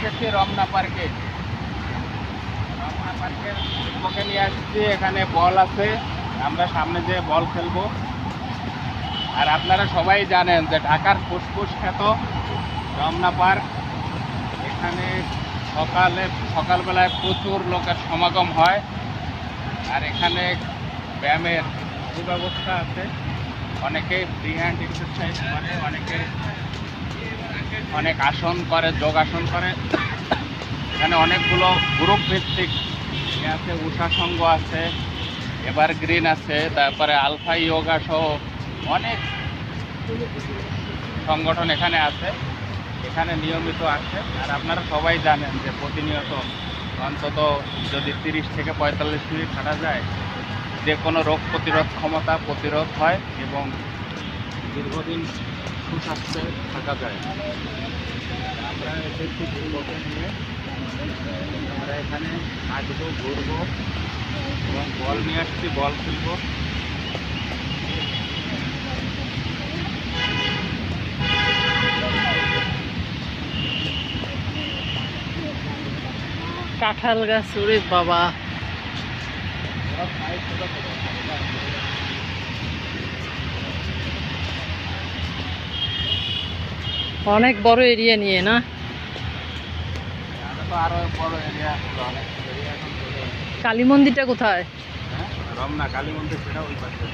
এসেছি রমনা পার্কে। রমনা পার্কের লোকে নিয়ে আসছি, এখানে বল আছে। আমরা সামনে যে বল খেলব। আর আপনারা সবাই জানেন যে ঢাকার ফুসফুস খ্যাত রমনা পার্ক। এখানে সকালে, সকালবেলায় প্রচুর লোকের সমাগম হয়। আর এখানে ব্যায়ামের সুব্যবস্থা আছে। অনেকে ফ্রি হ্যান্ড এক্সারসাইজ করে, অনেকে অনেক আসন করে যোগাসন করে। এখানে অনেকগুলো গ্রুপ ভিত্তিক আছে, উষা সংঘ আছে এভার গ্রিন আছে, তারপরে আলফা ইয়োগা সহ অনেক সংগঠন এখানে আছে, এখানে নিয়মিত আছে। আর আপনারা সবাই জানেন যে প্রতিনিয়ত অন্তত যদি তিরিশ থেকে পঁয়তাল্লিশ মিনিট হাঁটা যায়, যে কোনো রোগ প্রতিরোধ ক্ষমতা প্রতিরোধ হয় এবং দীর্ঘদিন সুস্বাস্থ্যে থাকা যায়। আমরা এসেছি যুবকে নিয়ে। আমরা এখানে হাঁটবো, ঘুরবো এবং বল নিয়ে আসছি, বল খেলব কাঁঠাল গাছ, ওরে বাবা। অনেক বড় এরিয়া নিয়ে না? কালী মন্দিরটা কোথায়? হ্যাঁ? রমনা কালী মন্দির সেটা ওই পাশে।